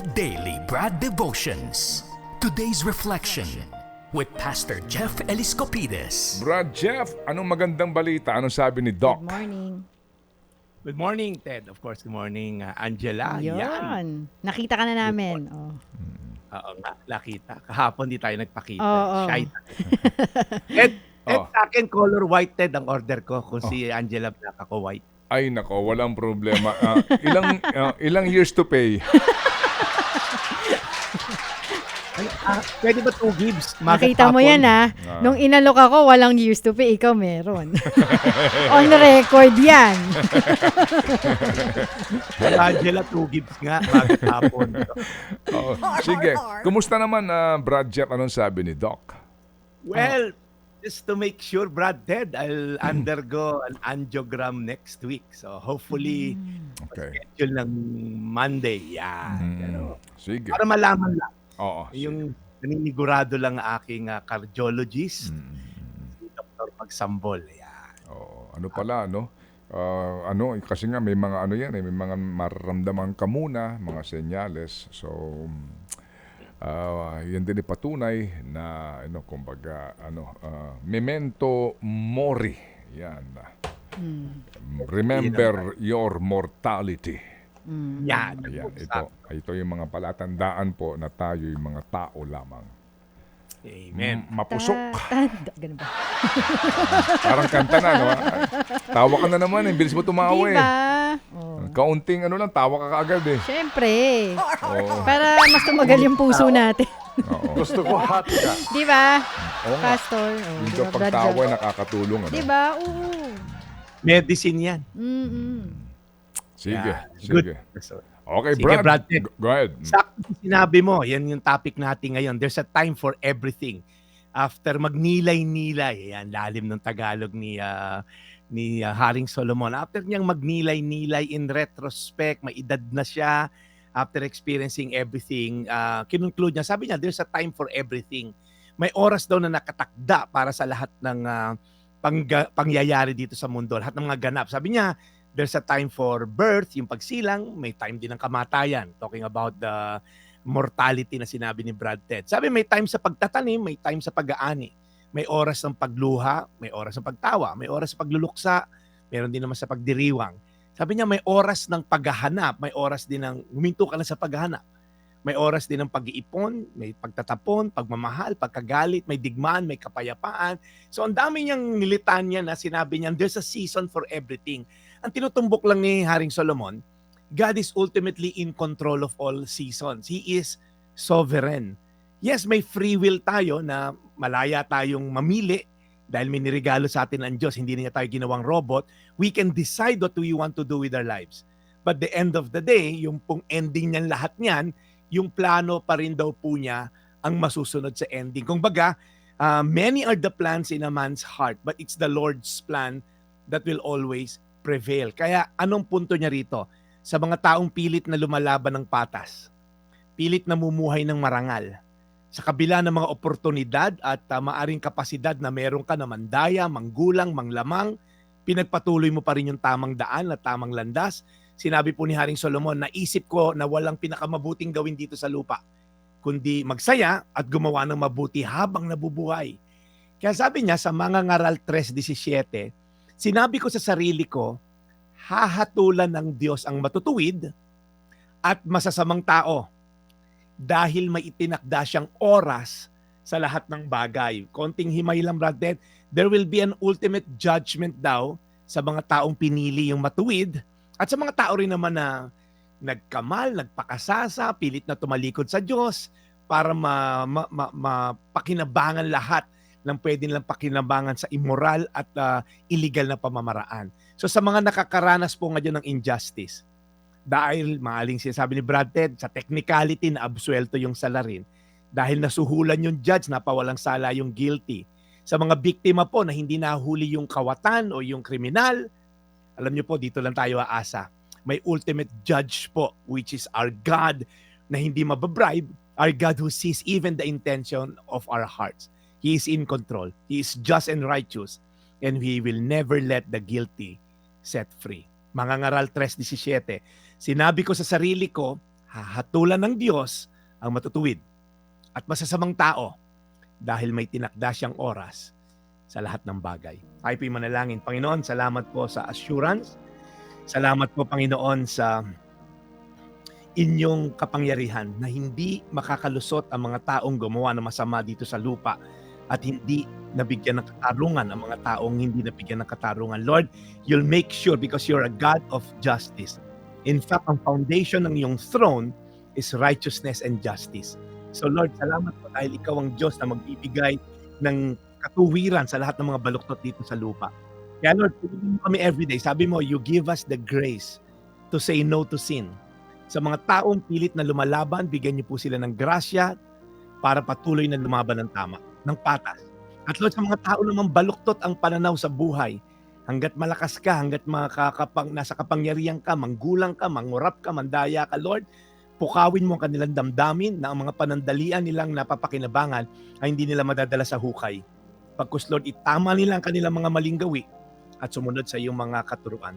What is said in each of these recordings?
The Daily Brad Devotions. Today's reflection with Pastor Jeff Eliscopides. Brad Jeff, anong magandang balita? Anong sabi ni Doc? Good morning. Good morning, Ted. Of course, good morning, uh, Angela. Yan. Yun. Nakita ka na namin. Oh. Oo nga, nakita. Kahapon di tayo nagpakita. Oo. Shy tayo. Ed, Ed, Oh. sa akin, color white, Ted, ang order ko. Kung si Angela Black ako, white. Ay nako, walang problema. Ah, ilang ah, ilang years to pay? Ano, ah, pwede ba two gives? Nakita mo yan ah. Ah. Nung inalok ako, walang years to pay. Ikaw meron. On record yan. Angela, two gives nga. Magat hapon. Oo. Sige. Kumusta naman ah, Brad Jeff? Anong sabi ni Doc? Well, just to make sure, Brad, Ted, I'll undergo an angiogram next week. So, hopefully, Okay. schedule ng Monday. Yan. Mm, Ano, Sige. Para malaman lang. Oo. sige. Yung naninigurado lang ang aking ah, cardiologist, Mm, si Dr. Magsambol. Yan. Oo. Ano pala, no? Ah, ano, kasi nga may mga ano yan, eh, may mga mararamdaman ka muna, mga senyales. So, ah yan din ipatunay na, ano, kumbaga, ano, ah, memento mori. Yan. Remember your mortality. Yan. Ayan, ito, ito yung mga palatandaan po na tayo yung mga tao lamang. Amen. M- mapusok. Ta- ta- Ganun ba? Parang kanta na, no? Tawa ka na naman, eh. Bilis mo tumawa eh. Diba? Oh. Kaunting ano lang, tawa ka kaagad eh. Siyempre. Oo. Para mas tumagal yung puso natin. Oo. Gusto ko hot ka. Di ba? Oo nga. Pastor. Oh, Yung di ba, Brad pagtawa Jeff? nakakatulong. Ano? Di ba? Oo. Medicine yan. Mm-mm. Sige, sige. Good. Okay, Sige, Brad. Brad. Go- Go ahead. Sakto sinabi mo, yan yung topic natin ngayon. There's a time for everything. After magnilay-nilay, yan, lalim ng Tagalog ni ah, ni ah, Haring Solomon. After niyang magnilay-nilay in retrospect, may edad na siya, after experiencing everything, uh, kinunclude niya, sabi niya, there's a time for everything. May oras daw na nakatakda para sa lahat ng ah, pangga- pangyayari dito sa mundo, lahat ng mga ganap. Sabi niya, there's a time for birth, yung pagsilang, may time din ng kamatayan. Talking about the mortality na sinabi ni Brad Ted. Sabi may time sa pagtatanim, may time sa pag-aani. May oras ng pagluha, may oras ng pagtawa, may oras sa pagluluksa, meron din naman sa pagdiriwang. Sabi niya may oras ng paghahanap, may oras din ng huminto ka na sa paghahanap. May oras din ng pag-iipon, may pagtatapon, pagmamahal, pagkagalit, may digmaan, may kapayapaan. So ang dami niyang nilitan niya na sinabi niya, there's a season for everything. Ang tinutumbok lang ni Haring Solomon, God is ultimately in control of all seasons. He is sovereign. Yes, may free will tayo na malaya tayong mamili dahil may nirigalo sa atin ang Diyos, hindi niya tayo ginawang robot. We can decide what we want to do with our lives. But the end of the day, yung pong ending niyan lahat niyan, yung plano pa rin daw po niya ang masusunod sa ending. Kung baga, uh, many are the plans in a man's heart, but it's the Lord's plan that will always prevail. Kaya anong punto niya rito? Sa mga taong pilit na lumalaban ng patas, pilit na mumuhay ng marangal, sa kabila ng mga oportunidad at uh, maaring kapasidad na meron ka na mandaya, manggulang, manglamang, pinagpatuloy mo pa rin yung tamang daan at tamang landas. Sinabi po ni Haring Solomon, naisip ko na walang pinakamabuting gawin dito sa lupa, kundi magsaya at gumawa ng mabuti habang nabubuhay. Kaya sabi niya sa mga ngaral 3.17, sinabi ko sa sarili ko, hahatulan ng Diyos ang matutuwid at masasamang tao dahil may itinakda siyang oras sa lahat ng bagay. Konting himay lang, Brad Ted, there will be an ultimate judgment daw sa mga taong pinili yung matuwid at sa mga tao rin naman na nagkamal, nagpakasasa, pilit na tumalikod sa Diyos para ma, ma, ma, mapakinabangan lahat ng pwede nilang pakinabangan sa immoral at ah, illegal na pamamaraan. So sa mga nakakaranas po nga dyan ng injustice, dahil maaling sinasabi ni Brad Ted, sa technicality na absuelto yung salarin, dahil nasuhulan yung judge, napawalang sala yung guilty. Sa mga biktima po na hindi nahuli yung kawatan o yung kriminal, alam niyo po, dito lang tayo aasa. May ultimate judge po, which is our God na hindi mababribe, our God who sees even the intention of our hearts. He is in control. He is just and righteous. And He will never let the guilty set free. Mga ngaral 3.17, Sinabi ko sa sarili ko, hahatulan ng Diyos ang matutuwid at masasamang tao dahil may tinakda siyang oras sa lahat ng bagay. Tayo po'y manalangin. Panginoon, salamat po sa assurance. Salamat po, Panginoon, sa inyong kapangyarihan na hindi makakalusot ang mga taong gumawa ng masama dito sa lupa at hindi nabigyan ng katarungan ang mga taong hindi nabigyan ng katarungan. Lord, you'll make sure because you're a God of justice. In fact, ang foundation ng iyong throne is righteousness and justice. So Lord, salamat po dahil ikaw ang Diyos na magbibigay ng katuwiran sa lahat ng mga baluktot dito sa lupa. Kaya Lord, tulungan mo kami everyday. Sabi mo, you give us the grace to say no to sin. Sa mga taong pilit na lumalaban, bigyan niyo po sila ng grasya para patuloy na lumaban ng tama, ng patas. At Lord, sa mga tao namang baluktot ang pananaw sa buhay, hanggat malakas ka, hanggat makakapang, nasa kapangyarihan ka, manggulang ka, mangurap ka, mandaya ka, Lord, pukawin mo ang kanilang damdamin na ang mga panandalian nilang napapakinabangan ay hindi nila madadala sa hukay. Pagkus Lord, itama nila ang kanilang mga maling gawi at sumunod sa iyong mga katuruan.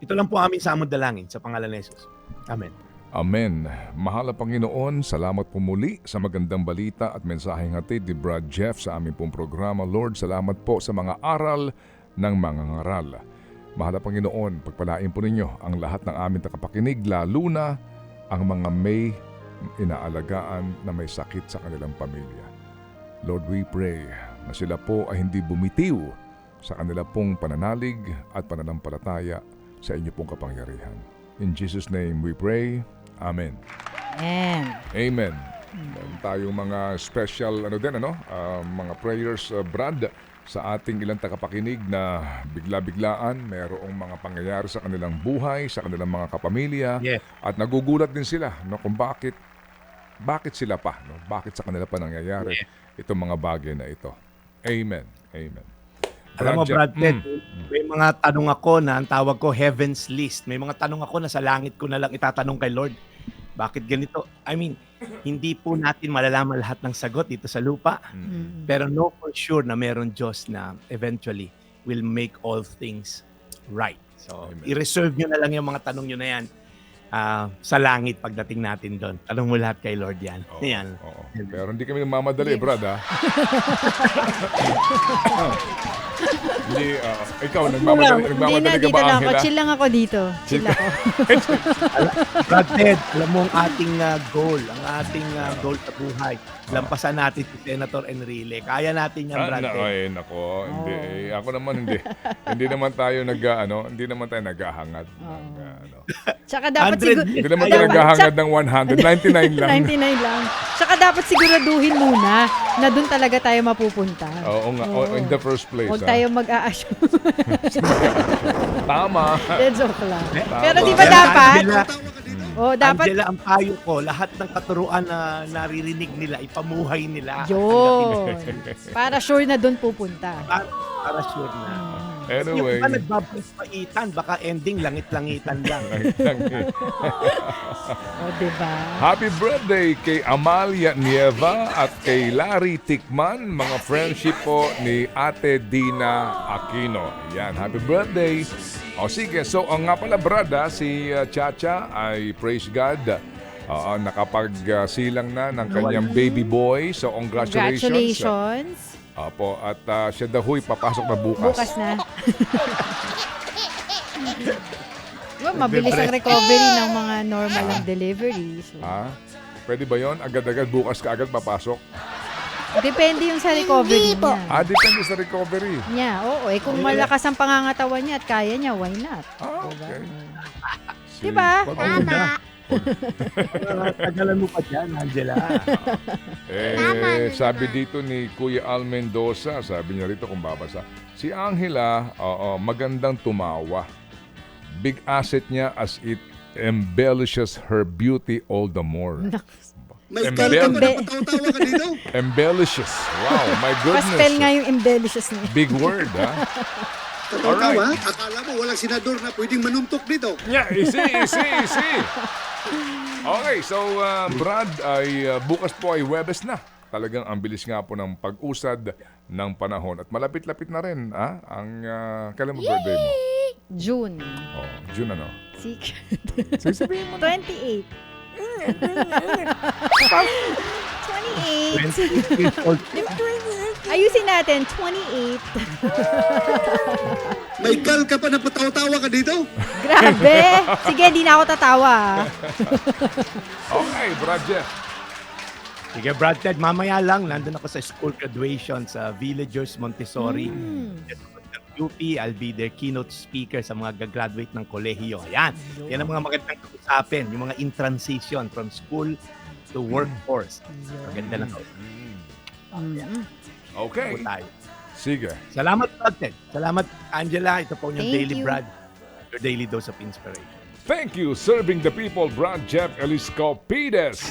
Ito lang po amin sa among dalangin sa pangalan ni Jesus. Amen. Amen. Mahal na Panginoon, salamat po muli sa magandang balita at mensaheng hatid ni Brad Jeff sa aming pong programa. Lord, salamat po sa mga aral ng mga ngaral. Mahal na Panginoon, pagpalain po ninyo ang lahat ng aming takapakinig, lalo na ang mga may inaalagaan na may sakit sa kanilang pamilya. Lord, we pray na sila po ay hindi bumitiw sa kanila pong pananalig at pananampalataya sa inyo pong kapangyarihan. In Jesus' name we pray. Amen. Amen. Amen. Meron tayong mga special ano din ano, ah, mga prayers uh, Brad sa ating ilang tagapakinig na bigla-biglaan mayroong mga pangyayari sa kanilang buhay, sa kanilang mga kapamilya Yes. at nagugulat din sila no kung bakit bakit sila pa no bakit sa kanila pa nangyayari itong mga bagay na ito. Amen. Amen. Alam mo, Brad Ted, mm, may mga tanong ako na ang tawag ko Heaven's List. May mga tanong ako na sa langit ko na lang itatanong kay Lord. Bakit ganito? I mean, hindi po natin malalaman lahat ng sagot dito sa lupa. Mm. Pero know for sure na meron Diyos na eventually will make all things right. So, Amen. i-reserve nyo na lang yung mga tanong nyo na yan ah, sa langit pagdating natin doon. Tanong mo lahat kay Lord yan. Oo, Yan. oo. Pero hindi kami nagmamadali, Brad, ha? hindi, ah, ikaw, nagmamadali, Hindi na, nagmamadali ka dito ba, lang ako. Angela? Chill lang ako dito. Chill ako. Brad Ted, alam mo ang ating ah, goal, ang ating ah, goal sa buhay. Lampasan natin si Senator Enrile. Kaya natin yan, Ah, Brad na, Ted. ay, nako, hindi. Oo. Eh, Ako naman hindi. hindi naman tayo nag ano, hindi naman tayo naghahangad ng Oo. ano. Tsaka dapat 100 siguro... Hindi naman tayo naghahangad ng 100, 99 lang. 99 lang. Tsaka dapat siguraduhin muna na doon talaga tayo mapupunta. Oo nga, oh, in the first place. Huwag ah. tayo mag-a-assume. Tama. Eh, joke lang. Tama. Pero di ba dapat? Angela, Oh, dapat Angela, ang payo ko, lahat ng katuruan na naririnig nila, ipamuhay nila. yun. Para sure na doon pupunta. Para, para sure na. Anyway. Yung iba nagbabaitan, baka ending langit-langitan lang. Oh, di ba? Happy birthday kay Amalia Nieva at kay Larry Tikman, mga friendship po ni Ate Dina Aquino. Yan, happy birthday. O sige, so ang nga pala brada, si uh, Chacha ay praise God. Oo, nakapagsilang na ng kanyang baby boy. So congratulations. Congratulations. Opo, at uh, siya daw huy papasok na bukas. Bukas na. well, mabilis ang recovery ng mga normal ang deliveries. Ha? Pwede ba yon? Agad-agad bukas ka agad papasok? Depende yung sa recovery niya. Ah, depende sa recovery. Niya, oo. Eh, kung malakas ang pangangatawan niya at kaya niya, why not? Ah, Diba? okay. Si- Diba? Wag- Tama. Tagalan mo pa dyan, Angela. Eh, sabi dito ni Kuya Al Mendoza, sabi niya rito kung babasa, si Angela, oo, magandang tumawa. Big asset niya as it embellishes her beauty all the more. May Embel- style ka pa Embe- na patawa ka dito. Embellishes. Wow, my Paspel nga goodness. yung embellishes niya. Big word, ha? Patawa, akala mo walang senador na pwedeng manuntok dito. Yeah, easy, easy, easy. Okay, so uh, Brad, ay uh, bukas po ay Webes na. Talagang ang bilis nga po ng pag-usad ng panahon. At malapit-lapit na rin, ah, ang, uh, kailan mo birthday mo? June. Oh, June ano? Secret. Sige, sabihin mo na. 28. 28. 28 years old. Ayusin natin, 28. May gal ka pa na patawa-tawa ka dito? Grabe. Sige, hindi na ako tatawa. Okay, Brad Jeff. Sige, Brad Ted, mamaya lang, nandun ako sa school graduation sa Villagers Montessori. UP, I'll be their keynote speaker sa mga gagraduate ng kolehiyo. Ayan. Yan ang mga magandang kausapin, yung mga in transition from school to workforce. Maganda na to. Mm. Okay. Po tayo. Sige. Salamat, Brad Ted. Salamat, Angela. Ito po yung Thank Daily you. Brad. Your daily dose of inspiration. Thank you, serving the people, Brad Jeff Eliscopides.